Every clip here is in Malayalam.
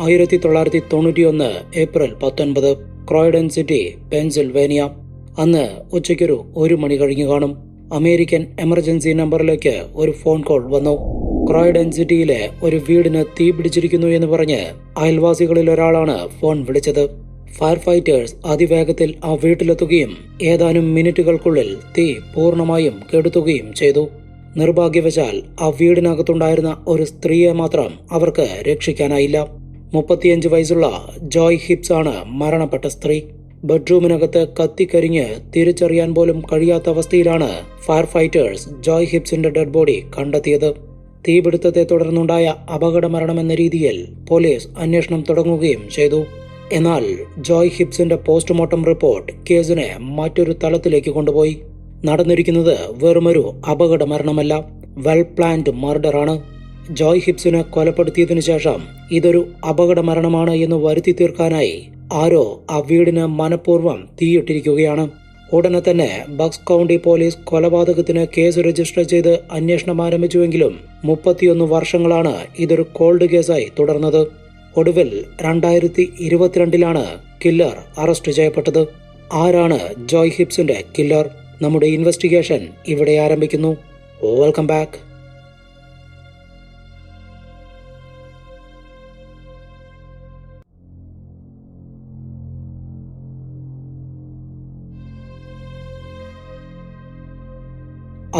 ആയിരത്തി തൊള്ളായിരത്തി തൊണ്ണൂറ്റിയൊന്ന് ഏപ്രിൽ പത്തൊൻപത് ക്രോയിഡൻ സിറ്റി പെൻസിൽവേനിയ. അന്ന് ഉച്ചയ്ക്കൊരു ഒരു മണി കഴിഞ്ഞു കാണും. അമേരിക്കൻ എമർജൻസി നമ്പറിലേക്ക് ഒരു ഫോൺ കോൾ വന്നു. ക്രോയിഡൻ സിറ്റിയിലെ ഒരു വീടിന് തീ പിടിച്ചിരിക്കുന്നു എന്ന് പറഞ്ഞ് അയൽവാസികളിൽ ഒരാളാണ് ഫോൺ വിളിച്ചത്. ഫയർ ഫൈറ്റേഴ്സ് അതിവേഗത്തിൽ ആ വീട്ടിലെത്തുകയും ഏതാനും മിനിറ്റുകൾക്കുള്ളിൽ തീ പൂർണമായും കെടുത്തുകയും ചെയ്തു. നിർഭാഗ്യവശാൽ ആ വീടിനകത്തുണ്ടായിരുന്ന ഒരു സ്ത്രീയെ മാത്രം അവർക്ക് രക്ഷിക്കാനായില്ല. മുപ്പത്തിയഞ്ച് വയസ്സുള്ള ജോയ് ഹിപ്സ് ആണ് മരണപ്പെട്ട സ്ത്രീ. ബെഡ്റൂമിനകത്ത് കത്തിക്കരിഞ്ഞ് തിരിച്ചറിയാൻ പോലും കഴിയാത്ത അവസ്ഥയിലാണ് ഫയർ ഫൈറ്റേഴ്സ് ജോയ് ഹിപ്സിന്റെ ഡെഡ് ബോഡി കണ്ടെത്തിയത്. തീപിടുത്തത്തെ തുടർന്നുണ്ടായ അപകട മരണമെന്ന രീതിയിൽ പോലീസ് അന്വേഷണം തുടങ്ങുകയും ചെയ്തു. എന്നാൽ ജോയ് ഹിപ്സിന്റെ പോസ്റ്റ്മോർട്ടം റിപ്പോർട്ട് കേസിനെ മറ്റൊരു തലത്തിലേക്ക് കൊണ്ടുപോയി. നടന്നിരിക്കുന്നത് വെറുമൊരു അപകട മരണമല്ല വെൽ പ്ലാൻഡ് മർഡറാണ്. ജോയ് ഹിപ്സിനെ കൊലപ്പെടുത്തിയതിനു ശേഷം ഇതൊരു അപകട മരണമാണ് എന്ന് വരുത്തി തീർക്കാനായി ആരോ ആ വീടിന് മനഃപൂർവം തീയിട്ടിരിക്കുകയാണ്. ഉടനെ തന്നെ ബക്സ് കൗണ്ടി പോലീസ് കൊലപാതകത്തിന് കേസ് രജിസ്റ്റർ ചെയ്ത് അന്വേഷണം ആരംഭിച്ചുവെങ്കിലും മുപ്പത്തിയൊന്ന് വർഷങ്ങളാണ് ഇതൊരു കോൾഡ് കേസായി തുടർന്നത്. ഒടുവിൽ രണ്ടായിരത്തി ഇരുപത്തിരണ്ടിലാണ് കില്ലർ അറസ്റ്റ് ചെയ്യപ്പെട്ടത്. ആരാണ് ജോയ് ഹിപ്സിന്റെ കില്ലർ? നമ്മുടെ ഇൻവെസ്റ്റിഗേഷൻ ഇവിടെ ആരംഭിക്കുന്നു. Welcome back.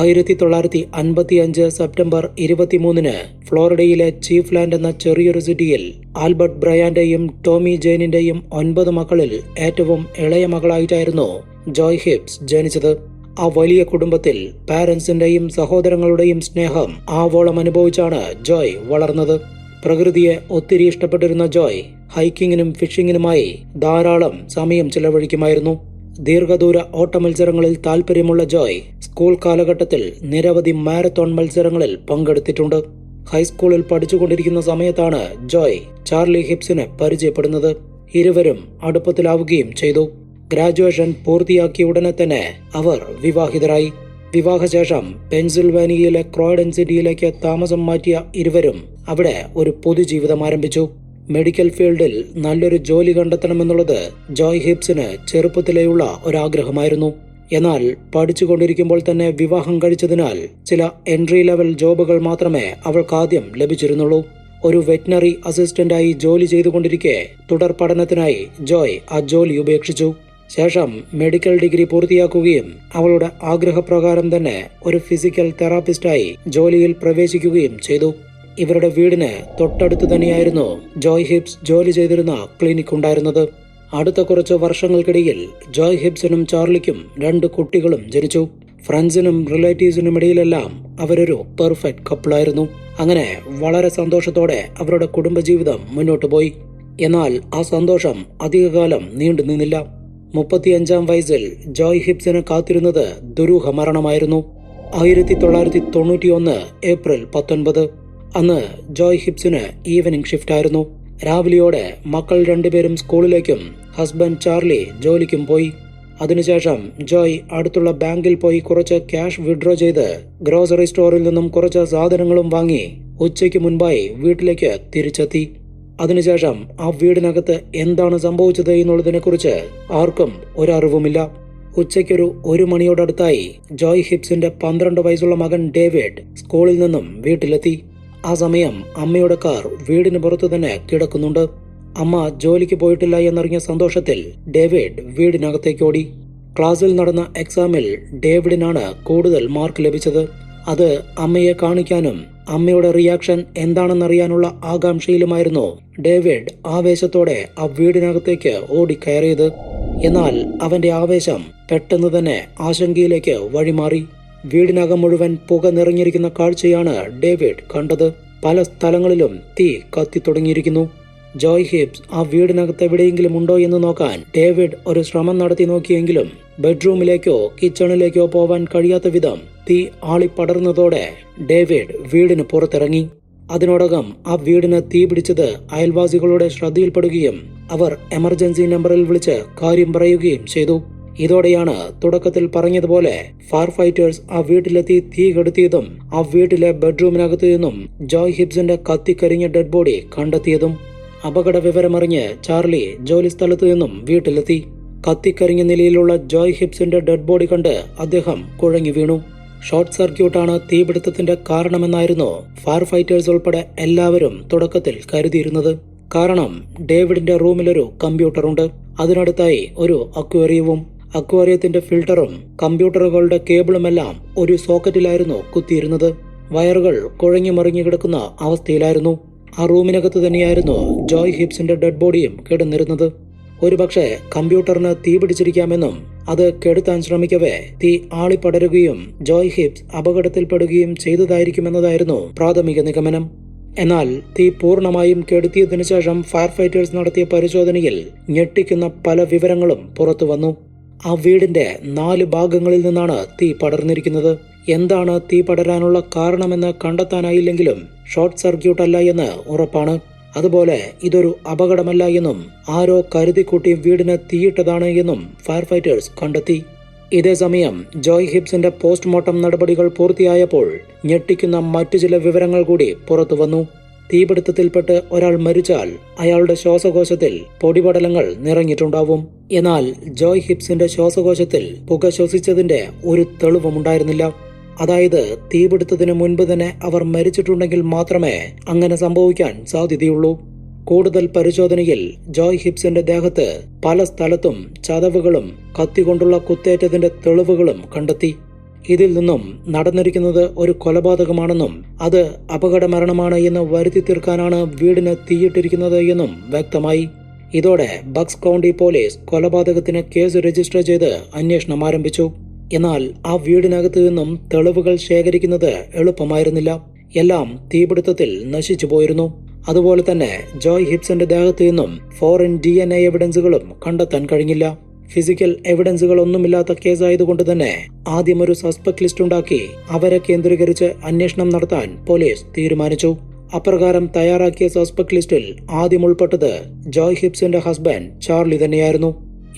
ആയിരത്തി തൊള്ളായിരത്തി അൻപത്തി അഞ്ച് സെപ്റ്റംബർ ഇരുപത്തിമൂന്നിന് ഫ്ലോറിഡയിലെ ചീഫ് ലാൻഡ് എന്ന ചെറിയൊരു സിറ്റിയിൽ ആൽബർട്ട് ബ്രയാന്റെയും ടോമി ജെയിനിന്റെയും ഒൻപത് മക്കളിൽ ഏറ്റവും ഇളയ മകളായിട്ടായിരുന്നു ജോയ് ഹിപ്സ് ജനിച്ചത്. ആ വലിയ കുടുംബത്തിൽ പാരൻസിന്റെയും സഹോദരങ്ങളുടെയും സ്നേഹം ആവോളം അനുഭവിച്ചാണ് ജോയ് വളർന്നത്. പ്രകൃതിയെ ഒത്തിരി ഇഷ്ടപ്പെട്ടിരുന്ന ജോയ് ഹൈക്കിങ്ങിനും ഫിഷിങ്ങിനുമായി ധാരാളം സമയം ചിലവഴിക്കുമായിരുന്നു. ദീർഘദൂര ഓട്ട മത്സരങ്ങളിൽ താൽപ്പര്യമുള്ള ജോയ് സ്കൂൾ കാലഘട്ടത്തിൽ നിരവധി മാരത്തോൺ മത്സരങ്ങളിൽ പങ്കെടുത്തിട്ടുണ്ട്. ഹൈസ്കൂളിൽ പഠിച്ചുകൊണ്ടിരിക്കുന്ന സമയത്താണ് ജോയ് ചാർലി ഹിപ്സിനെ പരിചയപ്പെടുന്നത്. ഇരുവരും അടുപ്പത്തിലാവുകയും ചെയ്തു. ഗ്രാജുവേഷൻ പൂർത്തിയാക്കിയ ഉടനെ തന്നെ അവർ വിവാഹിതരായി. വിവാഹശേഷം പെൻസിൽവാനിയയിലെ ക്രോയിഡൻ സിറ്റിയിലേക്ക് താമസം മാറ്റിയ ഇരുവരും അവിടെ ഒരു പൊതുജീവിതം ആരംഭിച്ചു. മെഡിക്കൽ ഫീൽഡിൽ നല്ലൊരു ജോലി കണ്ടെത്തണമെന്നുള്ളത് ജോയ് ഹിപ്സിന് ചെറുപ്പത്തിലെയുള്ള ഒരാഗ്രഹമായിരുന്നു. എന്നാൽ പഠിച്ചുകൊണ്ടിരിക്കുമ്പോൾ തന്നെ വിവാഹം കഴിച്ചതിനാൽ ചില എൻട്രി ലെവൽ ജോബുകൾ മാത്രമേ അവൾക്ക് ആദ്യം ലഭിച്ചിരുന്നുള്ളൂ. ഒരു വെറ്റിനറി അസിസ്റ്റന്റായി ജോലി ചെയ്തുകൊണ്ടിരിക്കെ തുടർ പഠനത്തിനായി ജോയ് ആ ജോലി ഉപേക്ഷിച്ചു. ശേഷം മെഡിക്കൽ ഡിഗ്രി പൂർത്തിയാക്കുകയും അവളുടെ ആഗ്രഹപ്രകാരം തന്നെ ഒരു ഫിസിക്കൽ തെറാപ്പിസ്റ്റായി ജോലിയിൽ പ്രവേശിക്കുകയും ചെയ്തു. ഇവരുടെ വീടിന് തൊട്ടടുത്ത് തന്നെയായിരുന്നു ജോയ് ഹിബ്സ് ജോലി ചെയ്തിരുന്ന ക്ലിനിക് ഉണ്ടായിരുന്നത്. അടുത്ത കുറച്ച് വർഷങ്ങൾക്കിടയിൽ ജോയ് ഹിബ്സിനും ചാർലിക്കും രണ്ട് കുട്ടികളും ജനിച്ചു. ഫ്രണ്ട്സിനും റിലേറ്റീവ്സിനും ഇടയിലെല്ലാം അവരൊരു പെർഫെക്റ്റ് കപ്പിളായിരുന്നു. അങ്ങനെ വളരെ സന്തോഷത്തോടെ അവരുടെ കുടുംബജീവിതം മുന്നോട്ട് പോയി. എന്നാൽ ആ സന്തോഷം അധികകാലം നീണ്ടു നിന്നില്ല. മുപ്പത്തിയഞ്ചാം വയസ്സിൽ ജോയ് ഹിബ്സിനെ കാത്തിരുന്നത് ദുരൂഹ മരണമായിരുന്നു. ആയിരത്തി തൊള്ളായിരത്തി തൊണ്ണൂറ്റിയൊന്ന് ഏപ്രിൽ പത്തൊൻപത്. അന്ന് ജോയ് ഹിപ്സിന് ഈവനിംഗ് ഷിഫ്റ്റ് ആയിരുന്നു. രാവിലെയോടെ മക്കൾ രണ്ടുപേരും സ്കൂളിലേക്കും ഹസ്ബൻഡ് ചാർലി ജോലിക്കും പോയി. അതിനുശേഷം ജോയ് അടുത്തുള്ള ബാങ്കിൽ പോയി കുറച്ച് ക്യാഷ് വിഡ്രോ ചെയ്ത് ഗ്രോസറി സ്റ്റോറിൽ നിന്നും കുറച്ച് സാധനങ്ങളും വാങ്ങി ഉച്ചയ്ക്ക് മുൻപായി വീട്ടിലേക്ക് തിരിച്ചെത്തി. അതിനുശേഷം ആ വീടിനകത്ത് എന്താണ് സംഭവിച്ചത് എന്നുള്ളതിനെക്കുറിച്ച് ആർക്കും ഒരറിവുമില്ല ഉച്ചയ്ക്കൊരു ഒരു മണിയോടടുത്തായി ജോയ് ഹിപ്സിന്റെ പന്ത്രണ്ട് വയസ്സുള്ള മകൻ ഡേവിഡ് സ്കൂളിൽ നിന്നും വീട്ടിലെത്തി. ആ സമയം അമ്മയുടെ കാർ വീടിന് പുറത്തു തന്നെ കിടക്കുന്നുണ്ട്. അമ്മ ജോലിക്ക് പോയിട്ടില്ല എന്നറിഞ്ഞ സന്തോഷത്തിൽ ഡേവിഡ് വീടിനകത്തേക്ക് ഓടി. ക്ലാസ്സിൽ നടന്ന എക്സാമിൽ ഡേവിഡിനാണ് കൂടുതൽ മാർക്ക് ലഭിച്ചത്. അത് അമ്മയെ കാണിക്കാനും അമ്മയുടെ റിയാക്ഷൻ എന്താണെന്നറിയാനുള്ള ആകാംക്ഷയിലുമായിരുന്നു ഡേവിഡ് ആവേശത്തോടെ ആ വീടിനകത്തേക്ക് ഓടിക്കയറിയത്. എന്നാൽ അവന്റെ ആവേശം പെട്ടെന്ന് തന്നെ ആശങ്കയിലേക്ക് വഴിമാറി. വീടിനകം മുഴുവൻ പുക നിറഞ്ഞിരിക്കുന്ന കാഴ്ചയാണ് ഡേവിഡ് കണ്ടത്. പല സ്ഥലങ്ങളിലും തീ കത്തി തുടങ്ങിയിരിക്കുന്നു. ജോയ് ഹിബ്സ് ആ വീടിനകത്ത് എവിടെയെങ്കിലും ഉണ്ടോ എന്ന് നോക്കാൻ ഡേവിഡ് ഒരു ശ്രമം നടത്തി നോക്കിയെങ്കിലും ബെഡ്റൂമിലേക്കോ കിച്ചണിലേക്കോ പോവാൻ കഴിയാത്ത വിധം തീ ആളിപ്പടർന്നതോടെ ഡേവിഡ് വീടിന് പുറത്തിറങ്ങി. അതിനോടകം ആ വീടിന് തീ പിടിച്ചത് അയൽവാസികളുടെ ശ്രദ്ധയിൽപ്പെടുകയും അവർ എമർജൻസി നമ്പറിൽ വിളിച്ച് കാര്യം പറയുകയും ചെയ്തു. ഇതോടെയാണ് തുടക്കത്തിൽ പറഞ്ഞതുപോലെ ഫയർ ഫൈറ്റേഴ്സ് ആ വീട്ടിലെത്തി തീ കെടുത്തിയതും ആ വീട്ടിലെ ബെഡ്റൂമിനകത്തു നിന്നും ജോയ് ഹിബ്സിന്റെ കത്തിക്കരിഞ്ഞ ഡെഡ് ബോഡി കണ്ടെത്തിയതും അപകട വിവരമറിഞ്ഞ് ചാർലി ജോലി സ്ഥലത്തു നിന്നും വീട്ടിലെത്തി. കത്തിക്കരിഞ്ഞ നിലയിലുള്ള ജോയ് ഹിബ്സിന്റെ ഡെഡ് ബോഡി കണ്ട് അദ്ദേഹം കുഴങ്ങി വീണു. ഷോർട്ട് സർക്യൂട്ടാണ് തീപിടുത്തത്തിന്റെ കാരണമെന്നായിരുന്നു ഫയർ ഫൈറ്റേഴ്സ് ഉൾപ്പെടെ എല്ലാവരും തുടക്കത്തിൽ കരുതിയിരുന്നത്. കാരണം ഡേവിഡിന്റെ റൂമിലൊരു കമ്പ്യൂട്ടറുണ്ട്. അതിനടുത്തായി ഒരു അക്വേറിയവും അക്വേറിയത്തിന്റെ ഫിൽട്ടറും കമ്പ്യൂട്ടറുകളുടെ കേബിളുമെല്ലാം ഒരു സോക്കറ്റിലായിരുന്നു കുത്തിയിരുന്നത്. വയറുകൾ കുഴഞ്ഞു മറിഞ്ഞു കിടക്കുന്ന അവസ്ഥയിലായിരുന്നു. ആ റൂമിനകത്ത് തന്നെയായിരുന്നു ജോയ് ഹിപ്സിന്റെ ഡെഡ് ബോഡിയും കിടന്നിരുന്നത്. ഒരുപക്ഷെ കമ്പ്യൂട്ടറിന് തീ പിടിച്ചിരിക്കാമെന്നും അത് കെടുത്താൻ ശ്രമിക്കവേ തീ ആളിപ്പടരുകയും ജോയ് ഹിപ്സ് അപകടത്തിൽപ്പെടുകയും ചെയ്തതായിരിക്കുമെന്നതായിരുന്നു പ്രാഥമിക നിഗമനം. എന്നാൽ തീ പൂർണമായും കെടുത്തിയതിനു ശേഷം ഫയർ ഫൈറ്റേഴ്സ് നടത്തിയ പരിശോധനയിൽ ഞെട്ടിക്കുന്ന പല വിവരങ്ങളും പുറത്തു വന്നു ആ വീടിന്റെ നാല് ഭാഗങ്ങളിൽ നിന്നാണ് തീ പടർന്നിരിക്കുന്നത്. എന്താണ് തീ പടരാനുള്ള കാരണമെന്ന് കണ്ടെത്താനായില്ലെങ്കിലും ഷോർട്ട് സർക്യൂട്ട് അല്ല എന്ന് ഉറപ്പാണ്. അതുപോലെ ഇതൊരു അപകടമല്ല എന്നും ആരോ കരുതിക്കൂട്ടി വീടിന് തീയിട്ടതാണ് എന്നും ഫയർ ഫൈറ്റേഴ്സ് കണ്ടെത്തി ഇതേസമയം ജോയ് ഹിബ്സിന്റെ പോസ്റ്റ്മോർട്ടം നടപടികൾ പൂർത്തിയായപ്പോൾ ഞെട്ടിക്കുന്ന മറ്റു ചില വിവരങ്ങൾ കൂടി പുറത്തു വന്നു തീപിടുത്തത്തിൽപ്പെട്ട് ഒരാൾ മരിച്ചാൽ അയാളുടെ ശ്വാസകോശത്തിൽ പൊടിപടലങ്ങൾ നിറഞ്ഞിട്ടുണ്ടാവും. എന്നാൽ ജോയ് ഹിപ്സിന്റെ ശ്വാസകോശത്തിൽ പുക ശ്വസിച്ചതിന്റെ ഒരു തെളിവുമുണ്ടായിരുന്നില്ല. അതായത് തീപിടുത്തത്തിന് മുൻപ് തന്നെ അവർ മരിച്ചിട്ടുണ്ടെങ്കിൽ മാത്രമേ അങ്ങനെ സംഭവിക്കാൻ സാധ്യതയുള്ളൂ. കൂടുതൽ പരിശോധനയിൽ ജോയ് ഹിപ്സിന്റെ ദേഹത്ത് പല സ്ഥലത്തും ചതവുകളും കത്തികൊണ്ടുള്ള കുത്തേറ്റതിന്റെ തെളിവുകളും കണ്ടെത്തി. ഇതിൽ നിന്നും നടന്നിരിക്കുന്നത് ഒരു കൊലപാതകമാണെന്നും അത് അപകടമരണമാണ് എന്ന് വരുത്തി തീർക്കാനാണ് വീടിന് തീയിട്ടിരിക്കുന്നത് എന്നും വ്യക്തമായി. ഇതോടെ ബക്സ് കൗണ്ടി പോലീസ് കൊലപാതകത്തിന് കേസ് രജിസ്റ്റർ ചെയ്ത് അന്വേഷണം ആരംഭിച്ചു. എന്നാൽ ആ വീടിനകത്ത് നിന്നും തെളിവുകൾ ശേഖരിക്കുന്നത് എളുപ്പമായിരുന്നില്ല. എല്ലാം തീപിടുത്തത്തിൽ നശിച്ചു പോയിരുന്നു. അതുപോലെ തന്നെ ജോയ് ഹിപ്സന്റെ ദേഹത്തു നിന്നും ഫോറിൻ ഡി എവിഡൻസുകളും കണ്ടെത്താൻ കഴിഞ്ഞില്ല. ഫിസിക്കൽ എവിഡൻസുകൾ ഒന്നുമില്ലാത്ത കേസായതുകൊണ്ട് തന്നെ ആദ്യം ഒരു സസ്പെക്ട് ലിസ്റ്റ് ഉണ്ടാക്കി അവരെ കേന്ദ്രീകരിച്ച് അന്വേഷണം നടത്താൻ പോലീസ് തീരുമാനിച്ചു. അപ്രകാരം തയ്യാറാക്കിയ സസ്പെക്ട് ലിസ്റ്റിൽ ആദ്യം ഉൾപ്പെട്ടത് ജോയ് ഹിപ്സിന്റെ ഹസ്ബൻഡ് ചാർലി തന്നെയായിരുന്നു.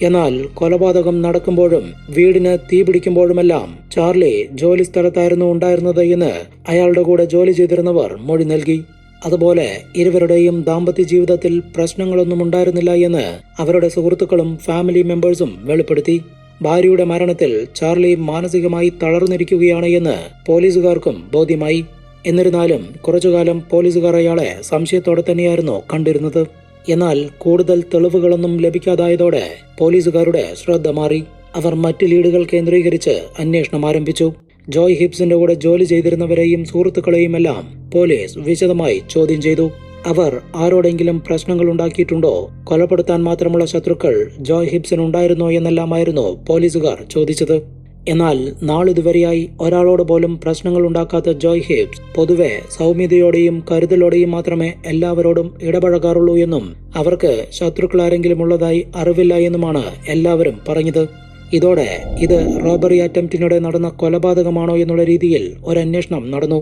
എന്നാൽ കൊലപാതകം നടക്കുമ്പോഴും വീടിന് തീ പിടിക്കുമ്പോഴുമെല്ലാം ചാർലി ജോലി സ്ഥലത്തായിരുന്നു ഉണ്ടായിരുന്നത് എന്ന് അയാളുടെ കൂടെ ജോലി ചെയ്തിരുന്നവർ മൊഴി നൽകി. അതുപോലെ ഇരുവരുടെയും ദാമ്പത്യ ജീവിതത്തിൽ പ്രശ്നങ്ങളൊന്നും ഉണ്ടായിരുന്നില്ല എന്ന് അവരുടെ സുഹൃത്തുക്കളും ഫാമിലി മെമ്പേഴ്സും വെളിപ്പെടുത്തി. ഭാര്യയുടെ മരണത്തിൽ ചാർലി മാനസികമായി തളർന്നിരിക്കുകയാണ് എന്ന് പോലീസുകാർക്കും ബോധ്യമായി. എന്നിരുന്നാലും കുറച്ചുകാലം പോലീസുകാർ അയാളെ സംശയത്തോടെ തന്നെയായിരുന്നു കണ്ടിരുന്നത്. എന്നാൽ കൂടുതൽ തെളിവുകളൊന്നും ലഭിക്കാതായതോടെ പോലീസുകാരുടെ ശ്രദ്ധ മാറി. അവർ മറ്റ് ലീഡുകൾ കേന്ദ്രീകരിച്ച് അന്വേഷണം ആരംഭിച്ചു. ജോയ് ഹിപ്സിന്റെ കൂടെ ജോലി ചെയ്തിരുന്നവരെയും സുഹൃത്തുക്കളെയും എല്ലാം പോലീസ് വിശദമായി ചോദ്യം ചെയ്തു. അവർ ആരോടെങ്കിലും പ്രശ്നങ്ങൾ ഉണ്ടാക്കിയിട്ടുണ്ടോ? കൊലപ്പെടുത്താൻ മാത്രമുള്ള ശത്രുക്കൾ ജോയ് ഹിബ്സൺ ഉണ്ടായിരുന്നോ എന്നെല്ലാമായിരുന്നു പോലീസുകാർ ചോദിച്ചത്. എന്നാൽ നാളിതുവരെയായി ഒരാളോട് പോലും പ്രശ്നങ്ങൾ ഉണ്ടാക്കാത്ത ജോയ് ഹിപ്സ് പൊതുവെ സൗമ്യതയോടെയും കരുതലോടെയും മാത്രമേ എല്ലാവരോടും ഇടപഴകാറുള്ളൂ എന്നും അവർക്ക് ശത്രുക്കൾ ആരെങ്കിലും ഉള്ളതായി അറിവില്ല എന്നുമാണ് എല്ലാവരും പറഞ്ഞത്. ഇതോടെ ഇത് റോബറി അറ്റംപ്റ്റിനിടെ നടന്ന കൊലപാതകമാണോ എന്നുള്ള രീതിയിൽ ഒരു അന്വേഷണം നടന്നു.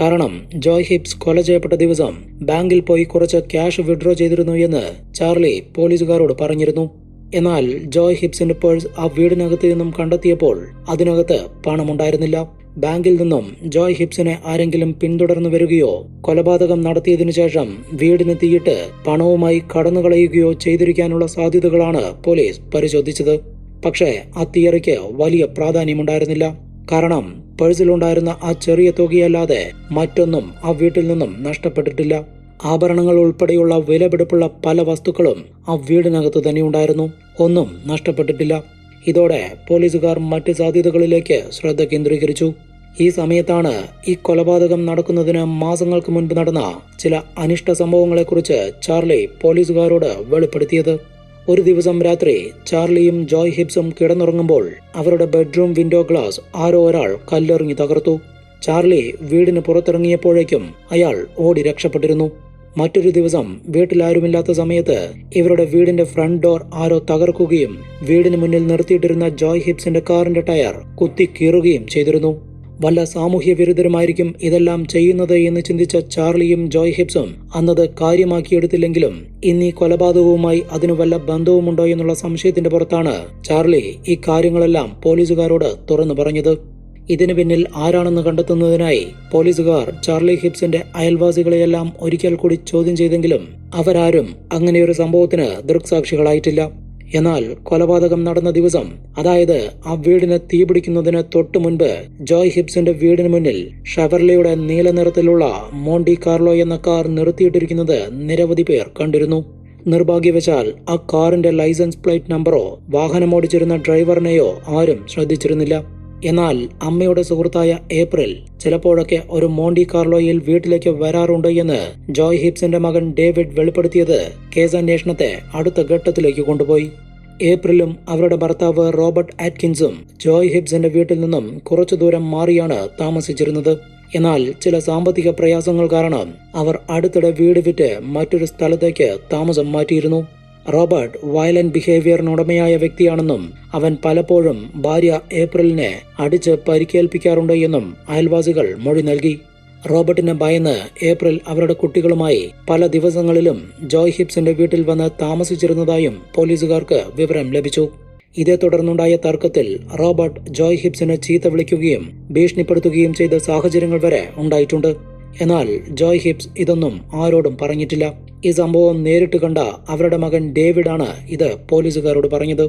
കാരണം ജോയ് ഹിപ്സ് കൊല ചെയ്യപ്പെട്ട ദിവസം ബാങ്കിൽ പോയി കുറച്ച് ക്യാഷ് വിഡ്രോ ചെയ്തിരുന്നു എന്ന് ചാർലി പോലീസുകാരോട് പറഞ്ഞിരുന്നു. എന്നാൽ ജോയ് ഹിപ്സിന്റെ പേഴ്സ് ആ വീടിനകത്ത് നിന്നും കണ്ടെത്തിയപ്പോൾ അതിനകത്ത് പണമുണ്ടായിരുന്നില്ല. ബാങ്കിൽ നിന്നും ജോയ് ഹിപ്സിനെ ആരെങ്കിലും പിന്തുടർന്നു വരികയോ കൊലപാതകം നടത്തിയതിനു ശേഷം വീടിന് തീയിട്ട് പണവുമായി കടന്നുകളയുകയോ ചെയ്തിരിക്കാനുള്ള സാധ്യതകളാണ് പോലീസ് പരിശോധിച്ചത്. പക്ഷേ ആ തിയറിക്ക് വലിയ പ്രാധാന്യമുണ്ടായിരുന്നില്ല. കാരണം പേഴ്സിലുണ്ടായിരുന്ന ആ ചെറിയ തുകയല്ലാതെ മറ്റൊന്നും ആ വീട്ടിൽ നിന്നും നഷ്ടപ്പെട്ടിട്ടില്ല. ആഭരണങ്ങൾ ഉൾപ്പെടെയുള്ള വിലപിടിപ്പുള്ള പല വസ്തുക്കളും ആ വീടിനകത്ത് തന്നെ ഉണ്ടായിരുന്നു. ഒന്നും നഷ്ടപ്പെട്ടിട്ടില്ല. ഇതോടെ പോലീസുകാർ മറ്റ് സാധ്യതകളിലേക്ക് ശ്രദ്ധ കേന്ദ്രീകരിച്ചു. ഈ സമയത്താണ് ഈ കൊലപാതകം നടക്കുന്നതിന് മാസങ്ങൾക്ക് മുൻപ് നടന്ന ചില അനിഷ്ട സംഭവങ്ങളെക്കുറിച്ച് ചാർലി പോലീസുകാരോട് വെളിപ്പെടുത്തിയത്. ഒരു ദിവസം രാത്രി ചാർലിയും ജോയ് ഹിബ്സും കിടന്നുറങ്ങുമ്പോൾ അവരുടെ ബെഡ്റൂം വിൻഡോ ഗ്ലാസ് ആരോ ഒരാൾ കല്ലെറിഞ്ഞു തകർത്തു. ചാർലി വീടിന് പുറത്തിറങ്ങിയപ്പോഴേക്കും അയാൾ ഓടി രക്ഷപ്പെട്ടിരുന്നു. മറ്റൊരു ദിവസം വീട്ടിലാരുമില്ലാത്ത സമയത്ത് ഇവരുടെ വീടിന്റെ ഫ്രണ്ട് ഡോർ ആരോ തകർക്കുകയും വീടിന് മുന്നിൽ നിർത്തിയിട്ടിരുന്ന ജോയ് ഹിബ്സിന്റെ കാറിന്റെ ടയർ കുത്തി കീറുകയും ചെയ്തിരുന്നു. വല്ല സാമൂഹ്യ വിരുദ്ധരുമായിരിക്കും ഇതെല്ലാം ചെയ്യുന്നത് എന്ന് ചിന്തിച്ച ചാർലിയും ജോയ് ഹിപ്സും അന്നത് കാര്യമാക്കിയെടുത്തില്ലെങ്കിലും ഇന്ന് ഈ കൊലപാതകവുമായി അതിനു വല്ല ബന്ധവുമുണ്ടോ എന്നുള്ള സംശയത്തിന്റെ പുറത്താണ് ചാർലി ഈ കാര്യങ്ങളെല്ലാം പോലീസുകാരോട് തുറന്നു പറഞ്ഞത്. ഇതിനു പിന്നിൽ ആരാണെന്ന് കണ്ടെത്തുന്നതിനായി പോലീസുകാർ ചാർലി ഹിബ്സിന്റെ അയൽവാസികളെയെല്ലാം ഒരിക്കൽ കൂടി ചോദ്യം ചെയ്തെങ്കിലും അവരാരും അങ്ങനെയൊരു സംഭവത്തിന് ദൃക്സാക്ഷികളായിട്ടില്ല. എന്നാൽ കൊലപാതകം നടന്ന ദിവസം അതായത് ആ വീടിന് തീപിടിക്കുന്നതിന് തൊട്ടു മുൻപ് ജോയ് ഹിബ്സിന്റെ വീടിന് മുന്നിൽ ഷെവർലിയുടെ നീല നിറത്തിലുള്ള മോണ്ടി കാർലോ എന്ന കാർ നിർത്തിയിട്ടിരിക്കുന്നത് നിരവധി പേർ കണ്ടിരുന്നു. നിർഭാഗ്യവശാൽ ആ കാറിന്റെ ലൈസൻസ് പ്ലേറ്റ് നമ്പറോ വാഹനമോടിച്ചിരുന്ന ഡ്രൈവറിനെയോ ആരും ശ്രദ്ധിച്ചിരുന്നില്ല. എന്നാൽ അമ്മയുടെ സുഹൃത്തായ ഏപ്രിൽ ചിലപ്പോഴൊക്കെ ഒരു മോണ്ടി കാർലോയിൽ വീട്ടിലേക്ക് വരാറുണ്ട് എന്ന് ജോയ് ഹിപ്സിന്റെ മകൻ ഡേവിഡ് വെളിപ്പെടുത്തിയത് കേസ് അന്വേഷണത്തെ അടുത്ത ഘട്ടത്തിലേക്ക് കൊണ്ടുപോയി. ഏപ്രിലും അവരുടെ ഭർത്താവ് റോബർട്ട് ആറ്റ്കിൻസും ജോയ് ഹിബ്സിന്റെ വീട്ടിൽ നിന്നും കുറച്ചു ദൂരം മാറിയാണ് താമസിച്ചിരുന്നത്. എന്നാൽ ചില സാമ്പത്തിക പ്രയാസങ്ങൾ കാരണം അവർ അടുത്തിടെ വീട് വിറ്റ് മറ്റൊരു സ്ഥലത്തേക്ക് താമസം മാറ്റിയിരുന്നു. റോബർട്ട് വയലന്റ് ബിഹേവിയറിനുടമയായ വ്യക്തിയാണെന്നും അവൻ പലപ്പോഴും ഭാര്യ ഏപ്രിലിനെ അടിച്ച് പരിക്കേൽപ്പിക്കാറുണ്ട് എന്നും അയൽവാസികൾ മൊഴി നൽകി. റോബർട്ടിനെ ഭയന്ന് ഏപ്രിൽ അവരുടെ കുട്ടികളുമായി പല ദിവസങ്ങളിലും ജോയ് ഹിപ്സിന്റെ വീട്ടിൽ വന്ന് താമസിച്ചിരുന്നതായും പോലീസുകാർക്ക് വിവരം ലഭിച്ചു. ഇതേ തുടർന്നുണ്ടായ തർക്കത്തിൽ റോബർട്ട് ജോയ് ഹിപ്സിനെ ചീത്ത വിളിക്കുകയും ഭീഷണിപ്പെടുത്തുകയും ചെയ്ത സാഹചര്യങ്ങൾ വരെ ഉണ്ടായിട്ടുണ്ട്. എന്നാൽ ജോയ് ഹിപ്സ് ഇതൊന്നും ആരോടും പറഞ്ഞിട്ടില്ല. ഈ സംഭവം നേരിട്ട് കണ്ട അവരുടെ മകൻ ഡേവിഡാണ് ഇത് പോലീസുകാരോട് പറഞ്ഞത്.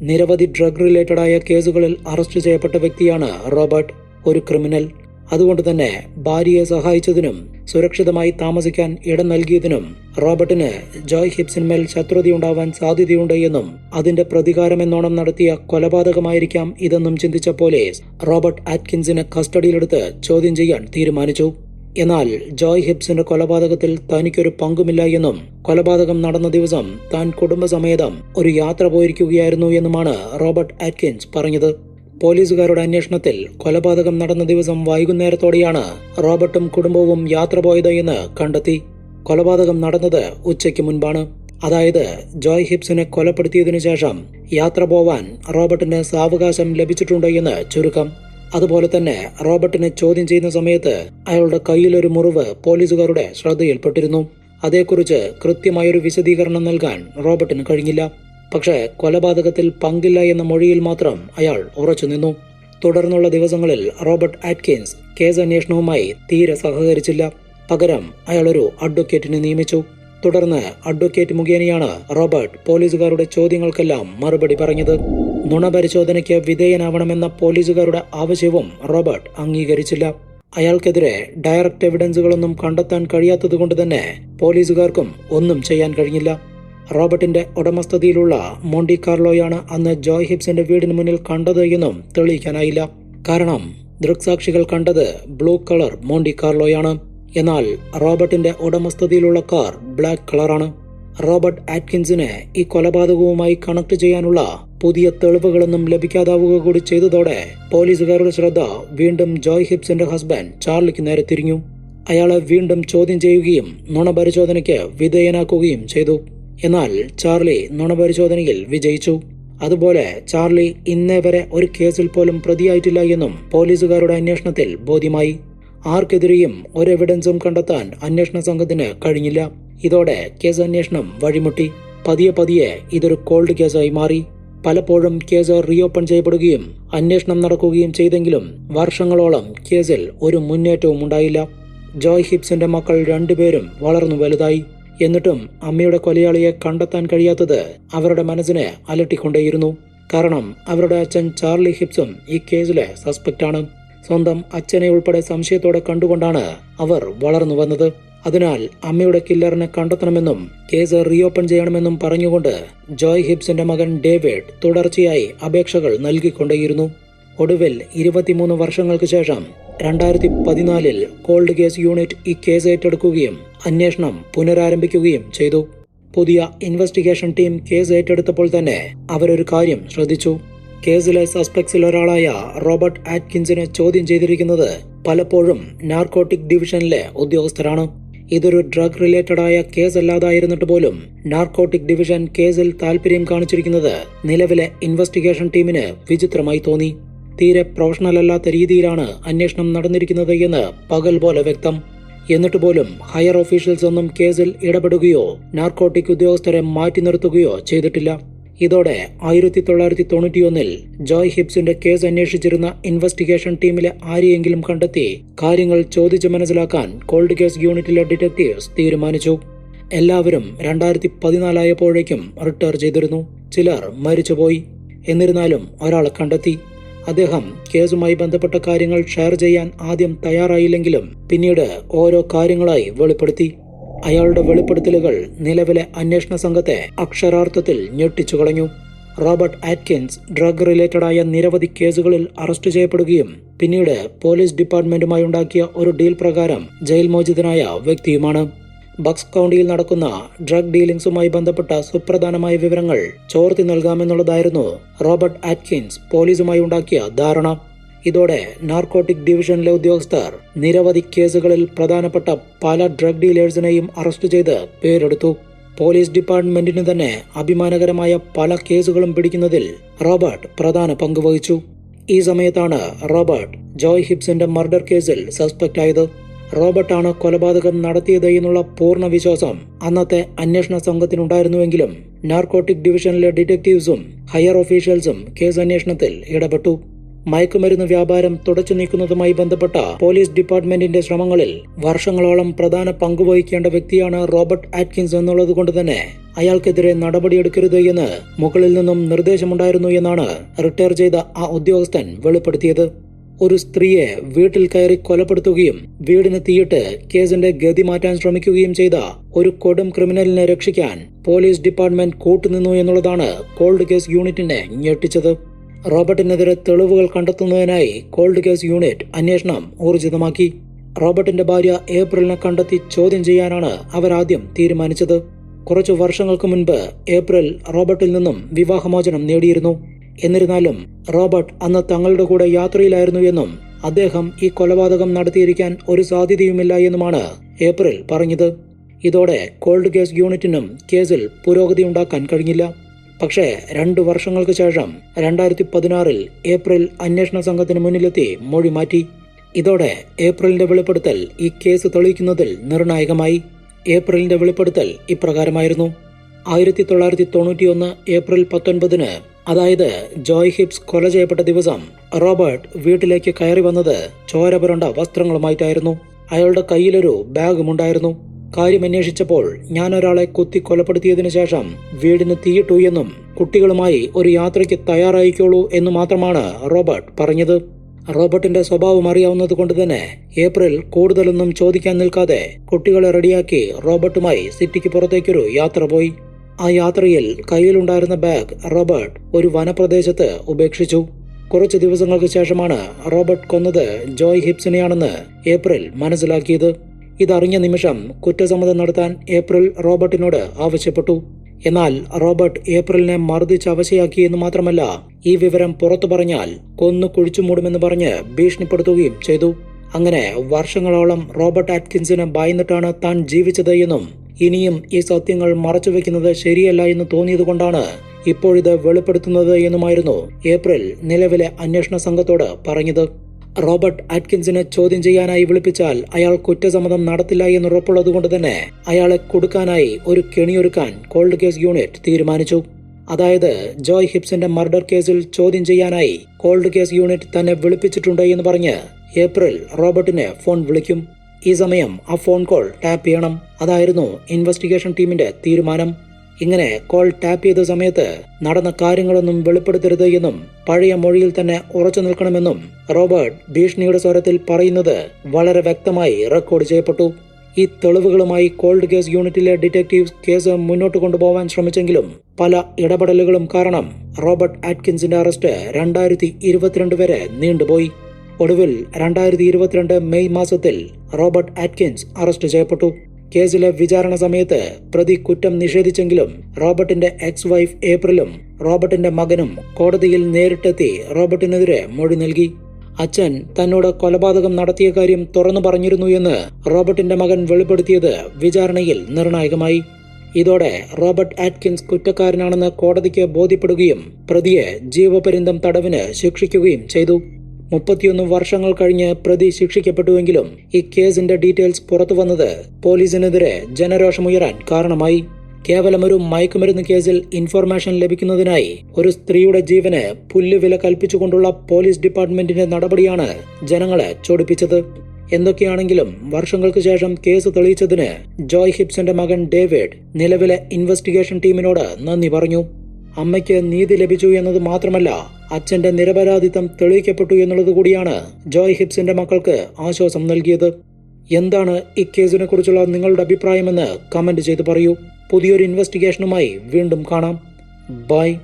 നിരവധി ഡ്രഗ് റിലേറ്റഡായ കേസുകളിൽ അറസ്റ്റ് ചെയ്യപ്പെട്ട വ്യക്തിയാണ് റോബർട്ട് ഒരു ക്രിമിനൽ. അതുകൊണ്ട് തന്നെ ഭാര്യയെ സഹായിച്ചതിനും സുരക്ഷിതമായി താമസിക്കാൻ ഇടം നൽകിയതിനും റോബർട്ടിന് ജോയ് ഹിപ്സിന്മേൽ ശത്രുതയുണ്ടാവാൻ സാധ്യതയുണ്ട് എന്നും അതിന്റെ പ്രതികാരമെന്നോണം നടത്തിയ കൊലപാതകമായിരിക്കാം ഇതെന്നും ചിന്തിച്ച പോലീസ് റോബർട്ട് ആറ്റ്കിൻസിനെ കസ്റ്റഡിയിലെടുത്ത് ചോദ്യം ചെയ്യാൻ തീരുമാനിച്ചു. എന്നാൽ ജോയ് ഹിബ്സിന്റെ കൊലപാതകത്തിൽ തനിക്കൊരു പങ്കുമില്ല എന്നും കൊലപാതകം നടന്ന ദിവസം താൻ കുടുംബസമേതം ഒരു യാത്ര പോയിരിക്കുകയായിരുന്നു എന്നുമാണ് റോബർട്ട് ആറ്റ്കിൻസ് പറഞ്ഞത്. പോലീസുകാരുടെ അന്വേഷണത്തിൽ കൊലപാതകം നടന്ന ദിവസം വൈകുന്നേരത്തോടെയാണ് റോബർട്ടും കുടുംബവും യാത്ര പോയത് എന്ന് കണ്ടെത്തി. കൊലപാതകം നടന്നത് ഉച്ചയ്ക്ക് മുൻപാണ്. അതായത് ജോയ് ഹിബ്സിനെ കൊലപ്പെടുത്തിയതിനു ശേഷം യാത്ര പോവാൻ റോബർട്ടിന് സാവകാശം ലഭിച്ചിട്ടുണ്ട് എന്ന് ചുരുക്കം. അതുപോലെ തന്നെ റോബർട്ടിനെ ചോദ്യം ചെയ്യുന്ന സമയത്ത് അയാളുടെ കയ്യിലൊരു മുറിവ് പോലീസുകാരുടെ ശ്രദ്ധയിൽപ്പെട്ടിരുന്നു. അതേക്കുറിച്ച് കൃത്യമായൊരു വിശദീകരണം നൽകാൻ റോബർട്ടിന് കഴിഞ്ഞില്ല. പക്ഷേ കൊലപാതകത്തിൽ പങ്കില്ല എന്ന മൊഴിയിൽ മാത്രം അയാൾ ഉറച്ചുനിന്നു തുടർന്നുള്ള ദിവസങ്ങളിൽ റോബർട്ട് ആറ്റ്കിൻസ് കേസ് അന്വേഷണവുമായി തീരെ സഹകരിച്ചില്ല. പകരം അയാൾ ഒരു അഡ്വക്കേറ്റിനെ നിയമിച്ചു. തുടർന്ന് അഡ്വക്കേറ്റ് മുഖേനയാണ് റോബർട്ട് പോലീസുകാരുടെ ചോദ്യങ്ങൾക്കെല്ലാം മറുപടി പറഞ്ഞത്. നുണപരിശോധനയ്ക്ക് വിധേയനാവണമെന്ന പോലീസുകാരുടെ ആവശ്യവും റോബർട്ട് അംഗീകരിച്ചില്ല. അയാൾക്കെതിരെ ഡയറക്റ്റ് എവിഡൻസുകളൊന്നും കണ്ടെത്താൻ കഴിയാത്തതുകൊണ്ട് തന്നെ പോലീസുകാർക്കും ഒന്നും ചെയ്യാൻ കഴിഞ്ഞില്ല. റോബർട്ടിന്റെ ഉടമസ്ഥതയിലുള്ള മോണ്ടി കാർലോയാണ് അന്ന് ജോയ് ഹിബ്സിന്റെ വീടിന് മുന്നിൽ കണ്ടത് എന്നും തെളിയിക്കാനായില്ല. കാരണം ദൃക്സാക്ഷികൾ കണ്ടത് ബ്ലൂ കളർ മോണ്ടി കാർലോയാണ്. എന്നാൽ റോബർട്ടിന്റെ ഉടമസ്ഥതയിലുള്ള കാർ ബ്ലാക്ക് കളറാണ്. റോബർട്ട് ആറ്റ്കിൻസിന് ഈ കൊലപാതകവുമായി കണക്ട് ചെയ്യാനുള്ള പുതിയ തെളിവുകളൊന്നും ലഭിക്കാതാവുക കൂടി ചെയ്തതോടെ പോലീസുകാരുടെ ശ്രദ്ധ വീണ്ടും ജോയ് ഹിബ്സിന്റെ ഹസ്ബൻഡ് ചാർലിക്ക് നേരെ തിരിഞ്ഞു. അയാളെ വീണ്ടും ചോദ്യം ചെയ്യുകയും നുണപരിശോധനയ്ക്ക് വിധേയനാക്കുകയും ചെയ്തു. എന്നാൽ ചാർലി നുണപരിശോധനയിൽ വിജയിച്ചു. അതുപോലെ ചാർലി ഇന്നേ വരെ ഒരു കേസിൽ പോലും പ്രതിയായിട്ടില്ല എന്നും പോലീസുകാരുടെ അന്വേഷണത്തിൽ ബോധ്യമായി. ആർക്കെതിരെയും ഒരു എവിഡൻസും കണ്ടെത്താൻ അന്വേഷണ സംഘത്തിന് കഴിഞ്ഞില്ല. ഇതോടെ കേസ് അന്വേഷണം വഴിമുട്ടി. പതിയെ പതിയെ ഇതൊരു കോൾഡ് കേസായി മാറി. പലപ്പോഴും കേസ് റീഓപ്പൺ ചെയ്യപ്പെടുകയും അന്വേഷണം നടക്കുകയും ചെയ്തെങ്കിലും വർഷങ്ങളോളം കേസിൽ ഒരു മുന്നേറ്റവും ഉണ്ടായില്ല. ജോയ് ഹിപ്സിന്റെ മക്കൾ രണ്ടുപേരും വളർന്നു വലുതായി. എന്നിട്ടും അമ്മയുടെ കൊലയാളിയെ കണ്ടെത്താൻ കഴിയാത്തത് അവരുടെ മനസ്സിനെ അലട്ടിക്കൊണ്ടേയിരുന്നു. കാരണം അവരുടെ അച്ഛൻ ചാർലി ഹിപ്സും ഈ കേസിലെ സസ്പെക്റ്റാണ്. സ്വന്തം അച്ഛനെ ഉൾപ്പെടെ സംശയത്തോടെ കണ്ടുകൊണ്ടാണ് അവർ വളർന്നു വന്നത്. അതിനാൽ അമ്മയുടെ കില്ലറിനെ കണ്ടെത്തണമെന്നും കേസ് റീഓപ്പൺ ചെയ്യണമെന്നും പറഞ്ഞുകൊണ്ട് ജോയ് ഹിബ്സിന്റെ മകൻ ഡേവിഡ് തുടർച്ചയായി അപേക്ഷകൾ നൽകിക്കൊണ്ടേയിരുന്നു. ഒടുവിൽ ഇരുപത്തിമൂന്ന് വർഷങ്ങൾക്ക് ശേഷം രണ്ടായിരത്തി പതിനാലിൽ കോൾഡ് കേസ് യൂണിറ്റ് ഈ കേസ് ഏറ്റെടുക്കുകയും അന്വേഷണം പുനരാരംഭിക്കുകയും ചെയ്തു. പുതിയ ഇൻവെസ്റ്റിഗേഷൻ ടീം കേസ് ഏറ്റെടുത്തപ്പോൾ തന്നെ അവരൊരു കാര്യം ശ്രദ്ധിച്ചു. കേസിലെ സസ്പെക്ട്സിൽ ഒരാളായ റോബർട്ട് ആറ്റ്കിൻസിനെ ചോദ്യം ചെയ്തിരിക്കുന്നത് പലപ്പോഴും നാർക്കോട്ടിക് ഡിവിഷനിലെ ഉദ്യോഗസ്ഥരാണ്. ഇതൊരു ഡ്രഗ് റിലേറ്റഡ് ആയ കേസ് അല്ലാതായിരുന്നിട്ട് പോലും നാർക്കോട്ടിക് ഡിവിഷൻ കേസിൽ താല്പര്യം കാണിച്ചിരിക്കുന്നത് നിലവിലെ ഇൻവെസ്റ്റിഗേഷൻ ടീമിന് വിചിത്രമായി തോന്നി. തീരെ പ്രൊഫഷണൽ അല്ലാത്ത രീതിയിലാണ് അന്വേഷണം നടന്നിരിക്കുന്നത് എന്ന് പകൽ പോലെ വ്യക്തം. എന്നിട്ട് പോലും ഹയർ ഓഫീഷ്യൽസ് ഒന്നും കേസിൽ ഇടപെടുകയോ നാർക്കോട്ടിക് ഉദ്യോഗസ്ഥരെ മാറ്റി നിർത്തുകയോ ചെയ്തിട്ടില്ല. ഇതോടെ ആയിരത്തി തൊള്ളായിരത്തി തൊണ്ണൂറ്റിയൊന്നിൽ ജോയ് ഹിബ്സിന്റെ കേസ് അന്വേഷിച്ചിരുന്ന ഇൻവെസ്റ്റിഗേഷൻ ടീമിലെ ആരെയെങ്കിലും കണ്ടെത്തി കാര്യങ്ങൾ ചോദിച്ചു മനസ്സിലാക്കാൻ കോൾഡ് കേസ് യൂണിറ്റിലെ ഡിറ്റക്ടീവ്സ് തീരുമാനിച്ചു. എല്ലാവരും രണ്ടായിരത്തി പതിനാലായപ്പോഴേക്കും റിട്ടയർ ചെയ്തിരുന്നു. ചിലർ മരിച്ചുപോയി. എന്നിരുന്നാലും ഒരാളെ കണ്ടെത്തി. അദ്ദേഹം കേസുമായി ബന്ധപ്പെട്ട കാര്യങ്ങൾ ഷെയർ ചെയ്യാൻ ആദ്യം തയ്യാറായില്ലെങ്കിലും പിന്നീട് ഓരോ കാര്യങ്ങളായി വെളിപ്പെടുത്തി. അയാളുടെ വെളിപ്പെടുത്തലുകൾ നിലവിലെ അന്വേഷണ സംഘത്തെ അക്ഷരാർത്ഥത്തിൽ ഞെട്ടിച്ചു കളഞ്ഞു. റോബർട്ട് ആറ്റ്കിൻസ് ഡ്രഗ് റിലേറ്റഡായ നിരവധി കേസുകളിൽ അറസ്റ്റ് ചെയ്യപ്പെടുകയും പിന്നീട് പോലീസ് ഡിപ്പാർട്ട്മെന്റുമായി ഉണ്ടാക്കിയ ഒരു ഡീൽ പ്രകാരം ജയിൽ മോചിതനായ വ്യക്തിയുമാണ്. ബക്സ് കൗണ്ടിയിൽ നടക്കുന്ന ഡ്രഗ് ഡീലിംഗ്സുമായി ബന്ധപ്പെട്ട സുപ്രധാനമായ വിവരങ്ങൾ ചോർത്തി നൽകാമെന്നുള്ളതായിരുന്നു റോബർട്ട് ആറ്റ്കിൻസ് പോലീസുമായി ഉണ്ടാക്കിയ ധാരണ. ഇതോടെ നാർക്കോട്ടിക് ഡിവിഷനിലെ ഉദ്യോഗസ്ഥർ നിരവധി കേസുകളിൽ പ്രധാനപ്പെട്ട പല ഡ്രഗ് ഡീലേഴ്സിനെയും അറസ്റ്റ് ചെയ്ത് പേരെടുത്തു. പോലീസ് ഡിപ്പാർട്ട്മെന്റിന് തന്നെ അഭിമാനകരമായ പല കേസുകളും പിടിക്കുന്നതിൽ റോബർട്ട് പ്രധാന പങ്കുവഹിച്ചു ഈ സമയത്താണ് റോബർട്ട് ജോയ് ഹിബ്സിന്റെ മർഡർ കേസിൽ സസ്പെക്ട് ആയത് റോബർട്ടാണ് കൊലപാതകം നടത്തിയത് എന്നുള്ള പൂർണ വിശ്വാസം അന്നത്തെ അന്വേഷണ സംഘത്തിനുണ്ടായിരുന്നുവെങ്കിലും നാർക്കോട്ടിക് ഡിവിഷനിലെ ഡിറ്റക്റ്റീവ്സും ഹയർ ഒഫീഷ്യൽസും കേസ് അന്വേഷണത്തിൽ ഇടപെട്ടു. മയക്കുമരുന്ന് വ്യാപാരം തുടച്ചു നീക്കുന്നതുമായി ബന്ധപ്പെട്ട പോലീസ് ഡിപ്പാർട്ട്മെന്റിന്റെ ശ്രമങ്ങളിൽ വർഷങ്ങളോളം പ്രധാന പങ്കുവഹിക്കേണ്ട വ്യക്തിയാണ് റോബർട്ട് ആറ്റ്കിൻസ് എന്നുള്ളത് കൊണ്ട് തന്നെ അയാൾക്കെതിരെ നടപടിയെടുക്കരുത് എന്ന് മുകളിൽ നിന്നും നിർദ്ദേശമുണ്ടായിരുന്നു എന്നാണ് റിട്ടയർ ചെയ്ത ആ ഉദ്യോഗസ്ഥൻ വെളിപ്പെടുത്തിയത്. ഒരു സ്ത്രീയെ വീട്ടിൽ കയറി കൊലപ്പെടുത്തുകയും വീടിന് തീയിട്ട് കേസിന്റെ ഗതി മാറ്റാൻ ശ്രമിക്കുകയും ചെയ്ത ഒരു കൊടും ക്രിമിനലിനെ രക്ഷിക്കാൻ പോലീസ് ഡിപ്പാർട്ട്മെന്റ് കൂട്ടുനിന്നു എന്നുള്ളതാണ് കോൾഡ് കേസ് യൂണിറ്റിനെ ഞെട്ടിച്ചത്. റോബർട്ടിനെതിരെ തെളിവുകൾ കണ്ടെത്തുന്നതിനായി കോൾഡ് കേസ് യൂണിറ്റ് അന്വേഷണം ഊർജിതമാക്കി. റോബർട്ടിന്റെ ഭാര്യ ഏപ്രിലിനെ കണ്ടെത്തി ചോദ്യം ചെയ്യാനാണ് അവർ ആദ്യം തീരുമാനിച്ചത്. കുറച്ചു വർഷങ്ങൾക്ക് മുൻപ് ഏപ്രിൽ റോബർട്ടിൽ നിന്നും വിവാഹമോചനം നേടിയിരുന്നു. എന്നിരുന്നാലും റോബർട്ട് അന്ന് തങ്ങളുടെ കൂടെ യാത്രയിലായിരുന്നു എന്നും അദ്ദേഹം ഈ കൊലപാതകം നടത്തിയിരിക്കാൻ ഒരു സാധ്യതയുമില്ല എന്നുമാണ് ഏപ്രിൽ പറഞ്ഞത്. ഇതോടെ കോൾഡ് കേസ് യൂണിറ്റിനും കേസിൽ പുരോഗതി ഉണ്ടാക്കാൻ കഴിഞ്ഞില്ല. പക്ഷേ രണ്ടു വർഷങ്ങൾക്ക് ശേഷം രണ്ടായിരത്തി പതിനാറിൽ ഏപ്രിൽ അന്വേഷണ സംഘത്തിന് മുന്നിലെത്തി മൊഴി മാറ്റി. ഇതോടെ ഏപ്രിലിന്റെ വെളിപ്പെടുത്തൽ ഈ കേസ് തെളിയിക്കുന്നതിൽ നിർണായകമായി. ഏപ്രിലിന്റെ വെളിപ്പെടുത്തൽ ഇപ്രകാരമായിരുന്നു. ആയിരത്തി തൊള്ളായിരത്തി തൊണ്ണൂറ്റിയൊന്ന് ഏപ്രിൽ പത്തൊൻപതിന് അതായത് ജോയ് ഹിപ്സ് കൊല ചെയ്യപ്പെട്ട ദിവസം റോബർട്ട് വീട്ടിലേക്ക് കയറി വന്നത് ചോര പുരണ്ട വസ്ത്രങ്ങളുമായിട്ടായിരുന്നു. അയാളുടെ കയ്യിലൊരു ബാഗുമുണ്ടായിരുന്നു. കാര്യമന്വേഷിച്ചപ്പോൾ ഞാൻ ഒരാളെ കുത്തി കൊലപ്പെടുത്തിയതിനു ശേഷം വീടിന് തീയിട്ടു എന്നും കുട്ടികളുമായി ഒരു യാത്രയ്ക്ക് തയ്യാറായിക്കോളൂ എന്ന് മാത്രമാണ് റോബർട്ട് പറഞ്ഞത്. റോബർട്ടിന്റെ സ്വഭാവം അറിയാവുന്നത് കൊണ്ട് തന്നെ ഏപ്രിൽ കൂടുതലൊന്നും ചോദിക്കാൻ നിൽക്കാതെ കുട്ടികളെ റെഡിയാക്കി റോബർട്ടുമായി സിറ്റിക്ക് പുറത്തേക്കൊരു യാത്ര പോയി. ആ യാത്രയിൽ കയ്യിലുണ്ടായിരുന്ന ബാഗ് റോബർട്ട് ഒരു വനപ്രദേശത്ത് ഉപേക്ഷിച്ചു. കുറച്ച് ദിവസങ്ങൾക്ക് ശേഷമാണ് റോബർട്ട് കൊന്നത് ജോയ് ഹിപ്സിനെയാണെന്ന് ഏപ്രിൽ മനസ്സിലാക്കിയത്. ഇതറിഞ്ഞ നിമിഷം കുറ്റസമ്മതം നടത്താൻ ഏപ്രിൽ റോബർട്ടിനോട് ആവശ്യപ്പെട്ടു. എന്നാൽ റോബർട്ട് ഏപ്രിലിനെ മർദ്ദിച്ച് അവശയാക്കിയെന്ന് മാത്രമല്ല ഈ വിവരം പുറത്തു പറഞ്ഞാൽ കൊന്നു കുഴിച്ചു മൂടുമെന്ന് പറഞ്ഞ് ഭീഷണിപ്പെടുത്തുകയും ചെയ്തു. അങ്ങനെ വർഷങ്ങളോളം റോബർട്ട് ആറ്റ്കിൻസിന് ഭയന്നിട്ടാണ് താൻ ജീവിച്ചത് എന്നും ഇനിയും ഈ സത്യങ്ങൾ മറച്ചുവെക്കുന്നത് ശരിയല്ല എന്ന് തോന്നിയതുകൊണ്ടാണ് ഇപ്പോഴിത് വെളിപ്പെടുത്തുന്നത് എന്നുമായിരുന്നു ഏപ്രിൽ നിലവിലെ അന്വേഷണ സംഘത്തോട് പറഞ്ഞത്. റോബർട്ട് ആറ്റ്കിൻസിനെ ചോദ്യം ചെയ്യാനായി വിളിപ്പിച്ചാൽ അയാൾ കുറ്റസമ്മതം നടത്തില്ല എന്ന് ഉറപ്പുള്ളതുകൊണ്ട് തന്നെ അയാളെ കൊടുക്കാനായി ഒരു കെണിയൊരുക്കാൻ കോൾഡ് കേസ് യൂണിറ്റ് തീരുമാനിച്ചു. അതായത് ജോയ് ഹിപ്സിന്റെ മർഡർ കേസിൽ ചോദ്യം ചെയ്യാനായി കോൾഡ് കേസ് യൂണിറ്റ് തന്നെ വിളിപ്പിച്ചിട്ടുണ്ട് എന്ന് പറഞ്ഞ് ഏപ്രിൽ റോബർട്ടിനെ ഫോൺ വിളിക്കും. ഈ സമയം ആ ഫോൺ കോൾ ടാപ്പ് ചെയ്യണം. അതായിരുന്നു ഇൻവെസ്റ്റിഗേഷൻ ടീമിന്റെ തീരുമാനം. ഇങ്ങനെ കോൾ ടാപ്പ് ചെയ്ത സമയത്ത് നടന്ന കാര്യങ്ങളൊന്നും വെളിപ്പെടുത്തരുത് എന്നും പഴയ മൊഴിയിൽ തന്നെ ഉറച്ചു നിൽക്കണമെന്നും റോബർട്ട് ഭീഷണിയുടെ സ്വരത്തിൽ പറയുന്നത് വളരെ വ്യക്തമായി റെക്കോർഡ് ചെയ്യപ്പെട്ടു. ഈ തെളിവുകളുമായി കോൾഡ് കേസ് യൂണിറ്റിലെ ഡിറ്റക്റ്റീവ്സ് കേസ് മുന്നോട്ട് കൊണ്ടുപോകാൻ ശ്രമിച്ചെങ്കിലും പല ഇടപെടലുകളും കാരണം റോബർട്ട് ആറ്റ്കിൻസിന്റെ അറസ്റ്റ് രണ്ടായിരത്തി ഇരുപത്തിരണ്ട് വരെ നീണ്ടുപോയി. ഒടുവിൽ രണ്ടായിരത്തി ഇരുപത്തിരണ്ട് മെയ് മാസത്തിൽ റോബർട്ട് ആറ്റ്കിൻസ് അറസ്റ്റ് ചെയ്യപ്പെട്ടു. കേസിലെ വിചാരണ സമയത്ത് പ്രതി കുറ്റം നിഷേധിച്ചെങ്കിലും റോബർട്ടിന്റെ എക്സ് വൈഫ് ഏപ്രിലും റോബർട്ടിന്റെ മകനും കോടതിയിൽ നേരിട്ടെത്തി റോബർട്ടിനെതിരെ മൊഴി നൽകി. അച്ഛൻ തന്നോട് കൊലപാതകം നടത്തിയ കാര്യം തുറന്നു പറഞ്ഞിരുന്നു എന്ന് റോബർട്ടിന്റെ മകൻ വെളിപ്പെടുത്തിയത് വിചാരണയിൽ നിർണായകമായി. ഇതോടെ റോബർട്ട് ആറ്റ്കിൻസ് കുറ്റക്കാരനാണെന്ന് കോടതിക്ക് ബോധ്യപ്പെടുകയും പ്രതിയെ ജീവപര്യന്തം തടവിന് ശിക്ഷിക്കുകയും ചെയ്തു. മുപ്പത്തിയൊന്ന് വർഷങ്ങൾ കഴിഞ്ഞ് പ്രതി ശിക്ഷിക്കപ്പെട്ടുവെങ്കിലും ഈ കേസിന്റെ ഡീറ്റെയിൽസ് പുറത്തു വന്നത് പോലീസിനെതിരെ ജനരോഷമുയരാൻ കാരണമായി. കേവലം ഒരു മയക്കുമരുന്ന് കേസിൽ ഇൻഫർമേഷൻ ലഭിക്കുന്നതിനായി ഒരു സ്ത്രീയുടെ ജീവന് പുല്ലുവില കൽപ്പിച്ചുകൊണ്ടുള്ള പോലീസ് ഡിപ്പാർട്ട്മെന്റിന്റെ നടപടിയാണ് ജനങ്ങളെ ചൊടിപ്പിച്ചത്. എന്തൊക്കെയാണെങ്കിലും വർഷങ്ങൾക്ക് ശേഷം കേസ് തെളിയിച്ചതിന് ജോയ് ഹിപ്സന്റെ മകൻ ഡേവിഡ് നിലവിലെ ഇൻവെസ്റ്റിഗേഷൻ ടീമിനോട് നന്ദി പറഞ്ഞു. അമ്മയ്ക്ക് നീതി ലഭിച്ചു എന്നത് മാത്രമല്ല അച്ഛന്റെ നിരപരാധിത്വം തെളിയിക്കപ്പെട്ടു എന്നുള്ളത് കൂടിയാണ് ജോയ് ഹിപ്സിന്റെ മക്കൾക്ക് ആശ്വാസം നൽകിയത്. എന്താണ് ഇക്കേസിനെ കുറിച്ചുള്ള നിങ്ങളുടെ അഭിപ്രായമെന്ന് കമന്റ് ചെയ്ത് പറയൂ. പുതിയൊരു ഇൻവെസ്റ്റിഗേഷനുമായി വീണ്ടും കാണാം. ബൈ.